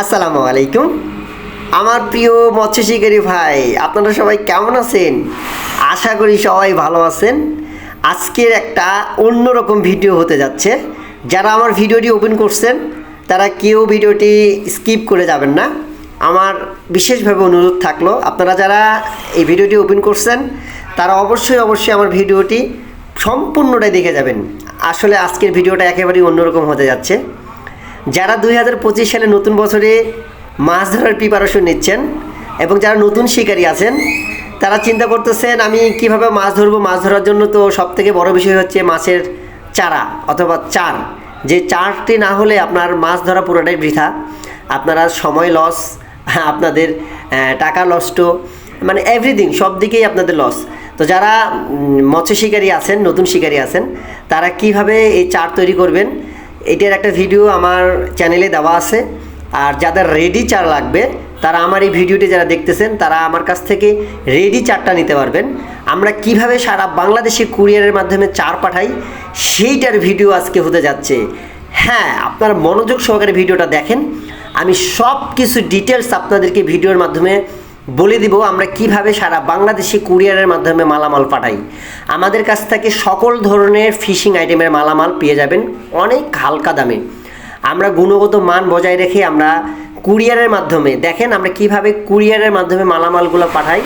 আসসালামু আলাইকুম। আমার প্রিয় মৎস্য শিকারী ভাই, আপনারা সবাই কেমন আছেন? আশা করি সবাই ভালো আছেন। আজকের একটা অন্যরকম ভিডিও হতে যাচ্ছে। যারা আমার ভিডিওটি ওপেন করছেন, তারা কেউ ভিডিওটি স্কিপ করে যাবেন না। আমার বিশেষভাবে অনুরোধ থাকল, আপনারা যারা এই ভিডিওটি ওপেন করছেন, তারা অবশ্যই অবশ্যই আমার ভিডিওটি সম্পূর্ণটাই দেখে যাবেন। আসলে আজকের ভিডিওটা একেবারেই অন্যরকম হতে যাচ্ছে। যারা দুই হাজার পঁচিশ সালে নতুন বছরে মাছ ধরার প্রিপারেশন নিচ্ছেন এবং যারা নতুন শিকারী আছেন, তারা চিন্তা করতেছেন, আমি কীভাবে মাছ ধরবো? মাছ ধরার জন্য তো সব থেকে বড় বিষয় হচ্ছে মাছের চারা অথবা চার। যে চারটি না হলে আপনার মাছ ধরা পুরোটাই বৃথা। আপনারা সময় লস আপনাদের টাকা নষ্ট মানে এভরিথিং সব দিকেই আপনাদের লস তো যারা মৎস্য শিকারী আছেন, নতুন শিকারী আছেন, তারা কীভাবে এই চার তৈরি করবেন? এটার একটা ভিডিও আমার চ্যানেলে দেওয়া আছে। আর যাদের রেডি চার লাগবে, তারা আমার এই ভিডিওটি যারা দেখতেছেন, তারা আমার কাছ থেকে রেডি চারটা নিতে পারবেন। আমরা কীভাবে সারা বাংলাদেশে কুরিয়ারের মাধ্যমে চার পাঠাই, সেইটার ভিডিও আজকে হতে যাচ্ছে। হ্যাঁ আপনার মনোযোগ সহকারে ভিডিওটা দেখেন। আমি সব কিছু ডিটেলস আপনাদেরকে ভিডিওর মাধ্যমে বলে দিব আমরা কীভাবে সারা বাংলাদেশে কুরিয়ারের মাধ্যমে মালামাল পাঠাই। আমাদের কাছ থেকে সকল ধরনের ফিশিং আইটেমের মালামাল পেয়ে যাবেন, অনেক হালকা দামে। আমরা গুণগত মান বজায় রেখে আমরা কুরিয়ারের মাধ্যমে, দেখেন আমরা কীভাবে কুরিয়ারের মাধ্যমে মালামালগুলো পাঠাই।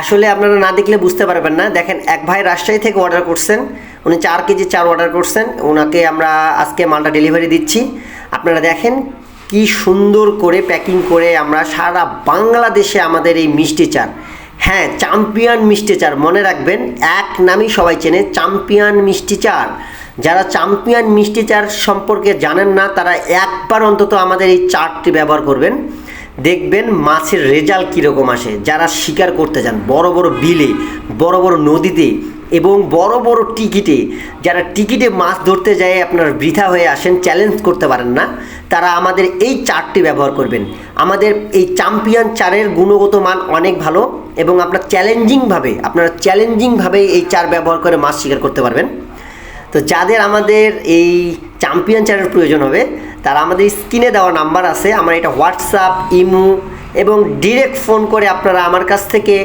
আসলে আপনারা না দেখলে বুঝতে পারবেন না। দেখেন, এক ভাই রাজশাহী থেকে অর্ডার করছেন, উনি চার কেজি চার অর্ডার করছেন ওনাকে আমরা আজকে মালটা ডেলিভারি দিচ্ছি। আপনারা দেখেন কি সুন্দর করে প্যাকিং করে আমরা সারা বাংলাদেশে আমাদের এই মিষ্টি চার। হ্যাঁ চ্যাম্পিয়ন মিষ্টি চার, মনে রাখবেন, এক নামই সবাই চেনে চ্যাম্পিয়ন মিষ্টি চার। যারা চ্যাম্পিয়ন মিষ্টি চার সম্পর্কে জানেন না, তারা একবার অন্তত আমাদের এই চারটি ব্যবহার করবেন। দেখবেন মাছের রেজাল্ট কীরকম আসে। যারা শিকার করতে যান, বড় বড় বিলে, বড় বড় নদীতে এবং বড় বড় টিকিটে, যারা টিকিটে মাছ ধরতে যায়, আপনার বৃথা হয়ে আসেন চ্যালেঞ্জ করতে পারেন না। তারা আমাদের এই চারটি ব্যবহার করবেন। আমাদের এই চ্যাম্পিয়ন চারের গুণগত মান অনেক ভালো এবং আপনার চ্যালেঞ্জিংভাবে আপনারা চ্যালেঞ্জিংভাবে এই চার ব্যবহার করে মাছ শিকার করতে পারবেন। তো যাদের আমাদের এই চ্যাম্পিয়ন চারের প্রয়োজন হবে, তারা আমাদের স্ক্রিনে দেওয়া নাম্বার আছে। আমার এটা হোয়াটসঅ্যাপ ইমো এবং ডিরেক্ট ফোন করে আপনারা আমার কাছ থেকে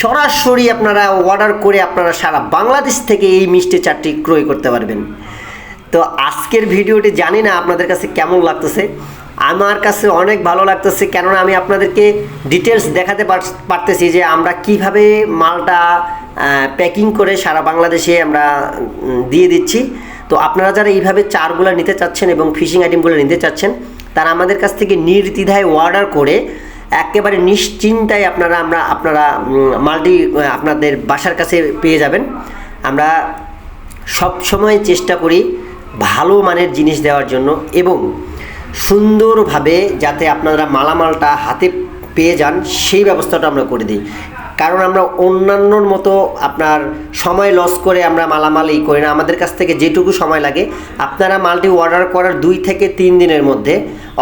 সরাসরি আপনারা অর্ডার করে আপনারা সারা বাংলাদেশ থেকে এই মিষ্টি চারটি ক্রয় করতে পারবেন। তো আজকের ভিডিওটি জানি না আপনাদের কাছে কেমন লাগতেছে। আমার কাছে অনেক ভালো লাগতেছে, কেননা আমি আপনাদেরকে ডিটেলস দেখাতে পার- পারতেছি যে আমরা কীভাবে মালটা প্যাকিং করে সারা বাংলাদেশে আমরা দিয়ে দিচ্ছি। তো আপনারা যারা এইভাবে চারগুলো নিতে চাচ্ছেন এবং ফিশিং আইটেমগুলো নিতে চাচ্ছেন, তারা আমাদের কাছ থেকে নির্দ্বিধায় অর্ডার করে একেবারে নিশ্চিন্তায় আপনারা, আমরা আপনারা মাল্টি আপনাদের বাসার কাছে পেয়ে যাবেন। আমরা সব সময় চেষ্টা করি ভালো মানের জিনিস দেওয়ার জন্য এবং সুন্দরভাবে যাতে আপনারা মালামালটা হাতে পেয়ে যান, সেই ব্যবস্থাটা আমরা করে দিই। কারণ আমরা অন্যান্যর মতো আপনার সময় লস করে আমরা মালামাল করি না। আমাদের কাছ থেকে যেটুকু সময় লাগে, আপনারা মালটি অর্ডার করার দুই থেকে তিন দিনের মধ্যে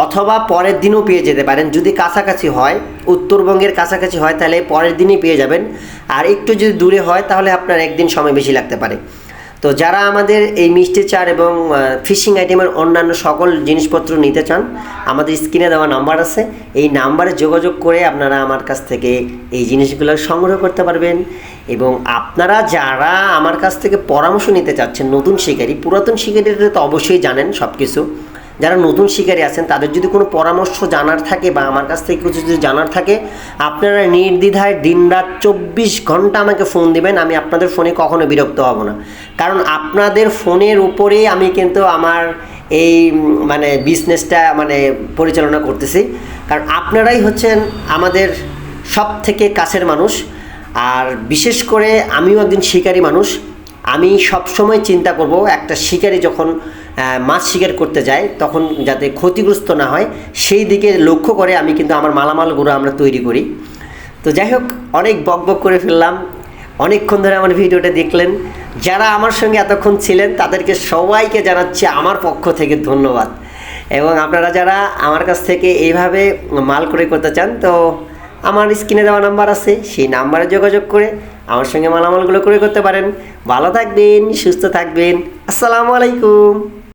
অথবা পরের দিনও পেয়ে যেতে পারেন। যদি কাছাকাছি হয়, উত্তরবঙ্গের কাছাকাছি হয়, তাহলে পরের দিনই পেয়ে যাবেন। আর একটু যদি দূরে হয়, তাহলে আপনার একদিন সময় বেশি লাগতে পারে। তো যারা আমাদের এই মিষ্টি চার এবং ফিশিং আইটেমের অন্যান্য সকল জিনিসপত্র নিতে চান, আমাদের স্ক্রিনে দেওয়া নাম্বার আছে। এই নাম্বারে যোগাযোগ করে আপনারা আমার কাছ থেকে এই জিনিসগুলো সংগ্রহ করতে পারবেন এবং আপনারা যারা আমার কাছ থেকে পরামর্শ নিতে চাচ্ছেন, নতুন শিকারী, পুরাতন শিকারীরা তো অবশ্যই জানেন সব কিছু যারা নতুন শিকারী আছেন, তাদের যদি কোনো পরামর্শ জানার থাকে বা আমার কাছ থেকে কিছু যদি জানার থাকে, আপনারা নির্দ্বিধায় দিনরাত চব্বিশ ঘণ্টা আমাকে ফোন দিবেন, আমি আপনাদের ফোনে কখনো বিরক্ত হব না। কারণ আপনাদের ফোনের উপরেই আমি কিন্তু আমার এই মানে বিজনেসটা মানে পরিচালনা করতেছি। কারণ আপনারাই হচ্ছেন আমাদের সব থেকে কাছের মানুষ। আর বিশেষ করে আমিও একজন শিকারী মানুষ। আমি সবসময় চিন্তা করব, একটা শিকারী যখন মাছ শিকার করতে যায়, তখন যাতে ক্ষতিগ্রস্ত না হয়, সেই দিকে লক্ষ্য করে আমি কিন্তু আমার মালামালগুলো আমরা তৈরি করি। তো যাই হোক, অনেক বক বক করে ফেললাম। অনেকক্ষণ ধরে আমার ভিডিওটা দেখলেন। যারা আমার সঙ্গে এতক্ষণ ছিলেন, তাদেরকে সবাইকে জানাচ্ছি আমার পক্ষ থেকে ধন্যবাদ। এবং আপনারা যারা আমার কাছ থেকে এইভাবে মাল ক্রয় করতে চান, তো আমার স্ক্রিনে দেওয়া নাম্বার আছে, সেই নাম্বারে যোগাযোগ করে আমার সঙ্গে মালামালগুলো ক্রয় করতে পারেন। ভালো থাকবেন, সুস্থ থাকবেন। আসসালামু আলাইকুম।